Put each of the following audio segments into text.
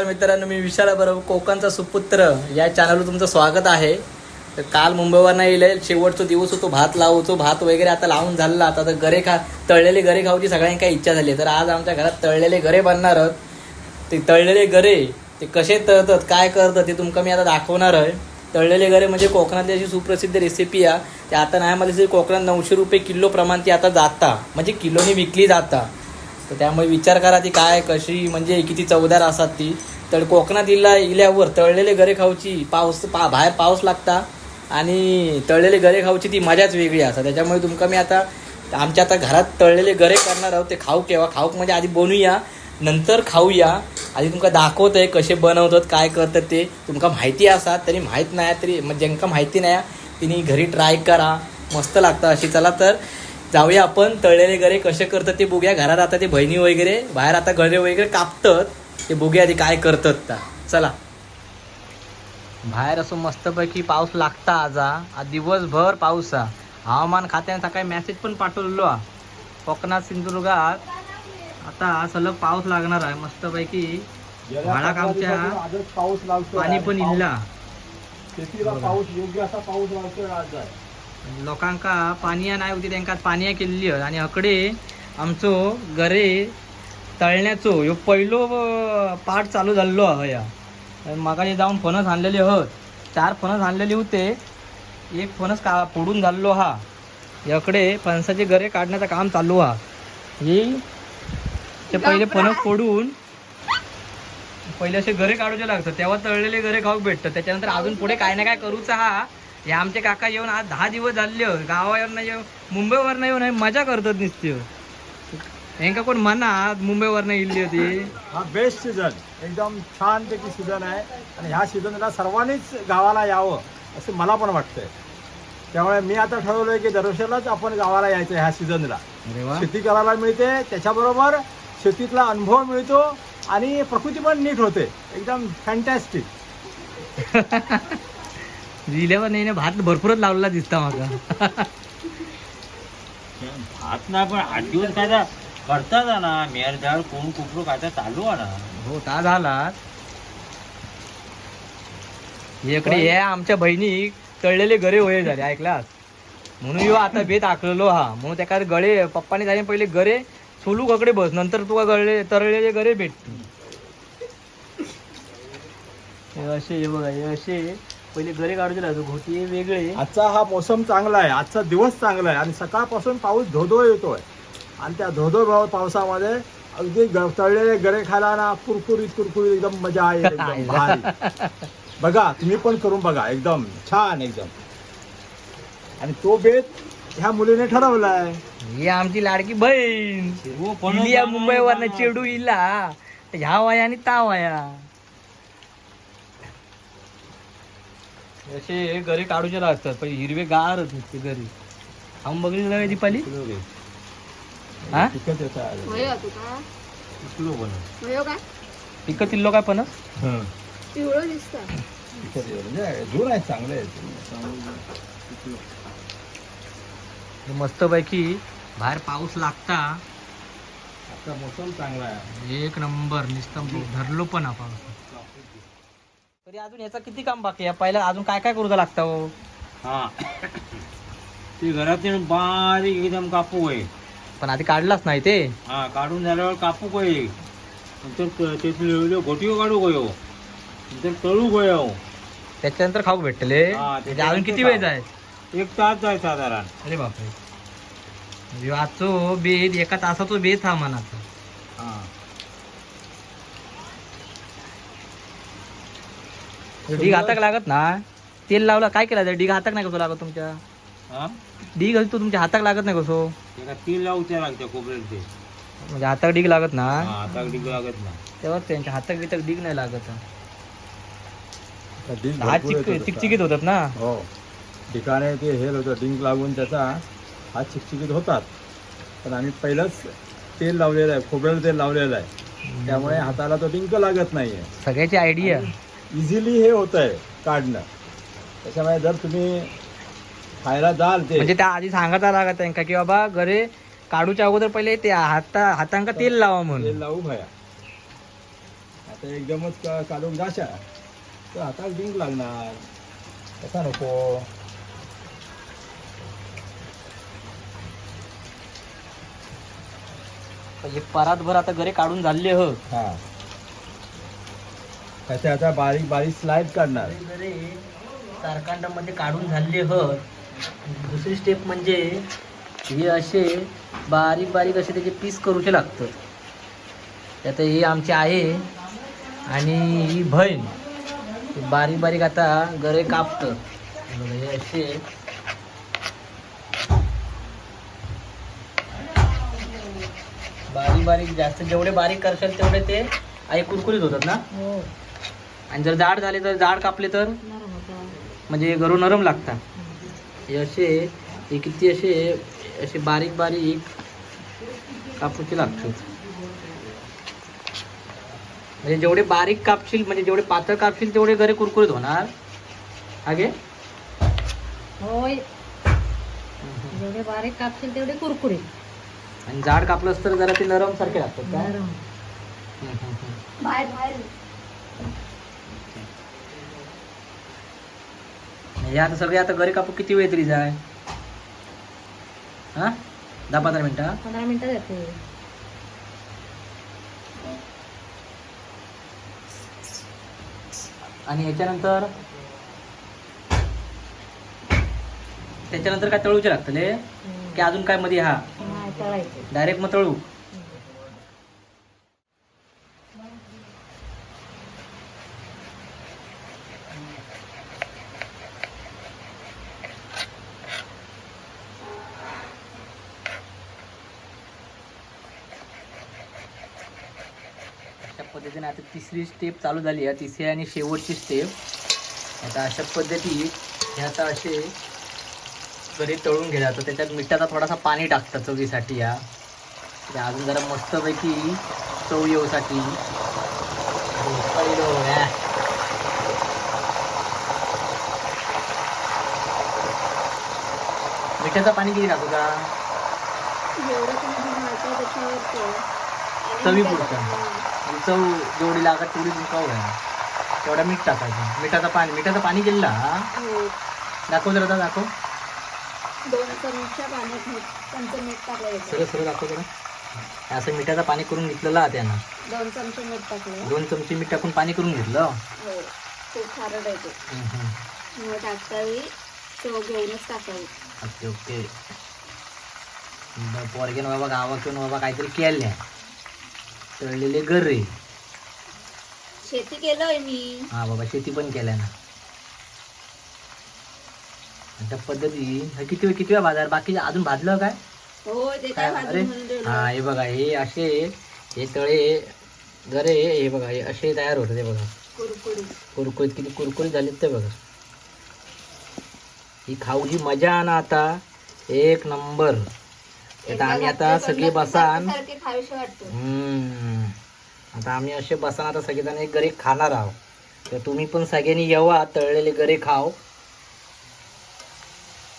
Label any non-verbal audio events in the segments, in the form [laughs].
नमस्कार मित्रांनो मी विशाल बरोबर कोकणचा सुपुत्र. या चॅनलवर तुमचं स्वागत आहे. तर काल मुंबईवरनं येईल शेवटचा दिवस होतो भात लावतो भात वगैरे आता लावून झालेला. आता तर गरे खा तळलेले गरे खाऊची सगळ्यांनी काही इच्छा झाली तर आज आमच्या घरात तळलेले गरे बनणार आहोत. ते तळलेले गरे ते कसे तळतात काय करतात ते तुमका मी आता दाखवणार आहे. तळलेले गरे म्हणजे कोकणातली अशी सुप्रसिद्ध रेसिपी आहे ते आता नाही मला कोकणात नऊशे रुपये किलो प्रमाण ती आता जाता. म्हणजे किलोनी विकली जाता. तर त्यामुळे विचार करा ती काय कशी म्हणजे किती चवदार असतात ती. तर कोकणात इला इल्यावर तळलेले गरे खाऊची पाऊस पा बाहेर पाऊस लागता आणि तळलेले गरे खाऊची ती मजाच वेगळी असा त्याच्यामुळे तुमका मी आता आमच्या आता घरात तळलेले गरे करणार आहोत ते खाऊ केव्हा खाऊक म्हणजे आधी बनवूया नंतर खाऊया. आधी तुमका दाखवत आहे कसे बनवतात काय करतात ते. तुमका माहिती असा तरी माहीत नाही तरी मग ज्यांका माहिती नाही तिने घरी ट्राय करा. मस्त लागतं अशी. चला तर जाऊया आपण. तळलेले गरे कसे करतात ते बघूया. घरात आता ते बहिणी वगैरे बाहेर आता गरे वगैरे कापतात. ते बघूया ते काय करतात त्या. चला. बाहेर असं मस्तपैकी पाऊस लागता आज हा. आज दिवसभर पाऊस हा. हवामान खात्याने सकाळी मेसेज पण पाठवलेलो हा. कोकणात सिंधुदुर्गात आता सलग पाऊस लागणार आहे मस्तपैकी. भाडाक आमच्या आजच पाऊस लागतो पाणी पण इल्ला. शेतीला पाऊस योग्य असा पाऊस लागतोय आज. लोकांका पाणी नाही होती त्यांका पाणी केल्ली आणि हकडे आमचो गरे तळण्याचो ह्यो पहिलो पार्ट चालू झालेलो हा या. मागाशी जाऊन फणस आणलेले होत. चार फणस आणलेले होते. एक फणस का फोडून झालेलो हा. याकडे फणसाचे गरे काढण्याचं काम चालू हा. हे ते पहिले फणस फोडून पहिले असे गरे काढूचे लागतात. तेव्हा तळलेले गरे खाऊक भेटतात. त्याच्यानंतर अजून पुढे काय ना काय करूचा हा. हे आमचे काका येऊन आज दहा दिवस झाले. हो. गावावरनं येऊन मुंबईवरनं येऊन हे मजा करतात नुसते. यांका कोण म्हणा मुंबईवरनं इल्ली होती हा बेस्ट सीझन एकदम छानपैकी सीझन आहे. आणि ह्या सीझनला सर्वांनीच गावाला यावं असं मला पण वाटतंय. त्यामुळे मी आता ठरवलंय की दरवर्षालाच आपण गावाला यायचं ह्या सीझनला अरे वा. शेती करायला मिळते त्याच्याबरोबर शेतीतला अनुभव मिळतो आणि प्रकृती पण नीट होते. एकदम फॅन्टॅस्टिक [laughs] जिल्ह्यावर नाही ना भात भरपूरच लावलेला दिसता माका भात ना पण आठ दिवस काय करतात ना मेर झाड कोण कुपरू काय तर चालू आहे ना. हो ता झाला. इकडे हे आमच्या बहिणी तळलेले गरे होय झाले ऐकलास? म्हणून यो आता बेत आखलेलो हा. म्हणून त्या गळे पप्पाने झाले पहिले गरे सोलू ककडे बस नंतर तुला गळे तळलेले गरे भेटतील. हे असे हे बघा हे असे. पहिले गरे काढूचे लागतो घोटी हे वेगळे. आजचा हा मोसम चांगला आहे आजचा दिवस चांगला आहे आणि सकाळपासून पाऊस धोधो येतोय. आणि त्या धोधो भाव पावसामध्ये अगदी तळलेले गरे खायला ना कुरकुरीत कुरकुरीत एकदम मजा आहे एकदम [laughs] भारी. बघा तुम्ही पण करून बघा एकदम छान एकदम. आणि तो बेत ह्या मुलीने ठरवलाय. ही आमची लाडकी बहीण. हो, पण इली या मुंबईवरनं चेडू इला. ह्या वया आणि ता वया. असे घरी काढूचे लागतात पण हिरवे गार ते घरी. खाऊन बघली तुला दीपाली हा? आहे. तुका काय हं. पिवळं दिसतं. तिखट येतं. म्हणजे आहे चांगले मस्त पैकी बाहेर पाऊस लागता. आजचा मोसम चांगला आहे. एक नंबर निस्तम धरलो पण पाऊस तरी अजून याचा किती काम बाकी आहे? पहिला अजून काय काय करूचा लागता हो? हा. ती घरातील बारीक एकदम कापू होय. पण आधी काढलाच नाही ते. हा काढून झाल्यावर कापू होय नंतर घोटी काढू गयो नंतर तळू गयो त्याच्यानंतर खाऊ भेटले. हा, म्हणजे अजून किती वेळ जाय? एक तास जाय साधारण. अरे बापरे. म्हणजे आजचो बेत एका तासाचो बेत हा मनाचा. हा. ढीग हाताक लागत ना? तेल लावला काय केला? ढीग हाताक नाही कसो लागत तुमच्या? हा? ढीग घालतो तुमच्या हाताक लागत नाही कसो? त्याला तीन लावच्या लागते खोबरेल ते. म्हणजे हाताक ढीग लागत ना? हा आता डिग लागत ना तेव्हा त्यांच्या हाताक बिताक ढीग नाही लागत. हात चिक. चिकचिकीत होतात ना? हो. ठिकाणी ते हेल होतं डिंक लागून त्याचा हात चिकचिकीत होतात. पण आम्ही पहिलंच तेल लावलेलं आहे खोबरेल तेल लावलेलं आहे. त्यामुळे हाताला तो डिंक लागत नाहीये. सगळ्याची आयडिया इझिली हे होत आहे काढणं. त्याच्यामुळे जर तुम्ही खायला जाल ते. म्हणजे त्या आधी सांगायचा लागत त्यांका की बाबा घरे काढूच्या अगोदर पहिले ते हाता हातांका तेल लावा म्हणून. तेल लावू भया. तर एकदमच का- काढून जाशा तर आता डिंक लागणार. तसा नको? हे परातभर आता गरे काढून झाले हो. हा. कसे आता बारीक बारीक स्लाइड काढणार. कारखांडामध्ये काढून झाले हो. दुसरी स्टेप म्हणजे हे असे बारीक बारीक असे त्याचे पीस करूचे लागतात. त्यात हे आमचे आहे आणि ही बहीण. बारीक बारीक आता गरे कापतात बघा, हे असे. बारीक बारीक जास्त जेवढे बारीक करशाल तेवढे ते आई कुरकुरीत होतात ना? हो. आणि जर जाड झाले तर जाड कापले तर. म्हणजे गरू नरम लागतात. हे असे हे किती असे असे बारीक बारीक कापूचे लागतात. म्हणजे जेवढे बारीक कापशील म्हणजे जेवढे पातळ कापशील तेवढे गरे कुरकुरीत होणार. हागे होय. जेवढे बारीक कापशील तेवढे कुरकुरीत. आणि जाड कापलंस तर जरा ते नरम सारखे लागतात का नरम हम्म, हम्म, हम्म. बाहेर बाहेर हे आता सगळे आता गरे कापू किती वेळ तरी जाय? हा? दहा पंधरा मिनिटं पंधरा मिनिटं जाते. आणि याच्यानंतर? त्याच्यानंतर काय तळूचे लागतले की अजून काय मध्ये हा? डायरेक्ट मग तळू? पद्धतीने आता तिसरी स्टेप चालू झाली आहे. तिसरी आणि शेवटची स्टेप आता अशा पद्धतीत हे आता असे घरी तळून घ्या. जातं त्याच्यात मिठाचा थोडासा पाणी टाकतात चवीसाठी या. ते अजून जरा मस्तपैकी चव येऊसाठी. मिठाचं पाणी किती टाकू का? चवी पुरतं चव जेवढी लागत तेवढी चव आहे तेवढा मीठ टाकायचं. मिठाचं पाणी मिठाचं पाणी केलं हा. दाखव जरा दाखव. दोन चमच्या पाण्यात मीठ सरळ दाखव जरा. हे असं मिठाचं पाणी करून घेतलेलं आहे त्यानं दोन चमचे मीठ टाकलं. दोन चमचे मीठ टाकून पाणी करून घेतलं? हो. खारट आहे ते. मग टाकावी चव घेऊनच टाकावी ओके ओके. पोरगेन बाबा गावाकडून बाबा काहीतरी केल्या. तळलेले गरे शेती केलंय मी. हा बाबा शेती पण केल्या ना. त्या पद्धती हे किती वेळ किती वेळा बाजार? बाकी अजून भाजलं काय? हो ते काय काय? अरे भाजून म्हणून ठेवलं. हा हे बघा हे असे हे तळे गरे हे बघा हे असे तयार होतात हे बघा. कुरकुरीत. कुरकुरीत किती कुरकुरीत झालेत ते बघा. ही खाऊची मजा ना आता एक नंबर. आता आम्ही आता सगळे बसान. हम्म. आता आम्ही असे बसान आता सगळेजण एक गरे खाणार आहोत. तर तुम्ही पण सगळ्यांनी येवा तळलेले गरे खाव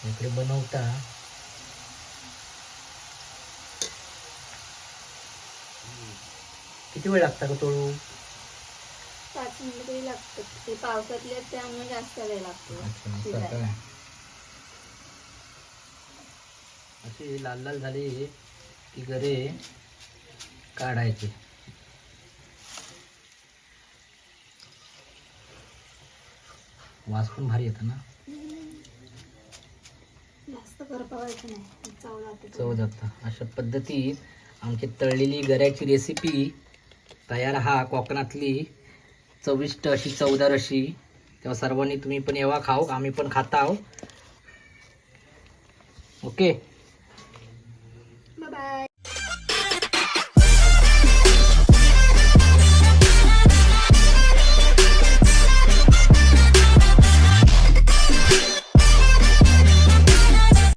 इकडे बनवता. किती वेळ लागता का तळू? पाच मिनिटं तरी लागतात. ते पावसातले त्यामुळे जास्त वेळ लागतो. असं लाल लाल झाले की गरे काढायचे. वास पण भारी येतं ना. चव जातं. अशा पद्धतीत आमची तळलेली गऱ्याची रेसिपी तयार हा कोकणातली चविष्ट अशी चवदार अशी. तेव्हा सर्वांनी तुम्ही पण येवा खाऊ आम्ही पण खाता आहो ओके? Bye-bye.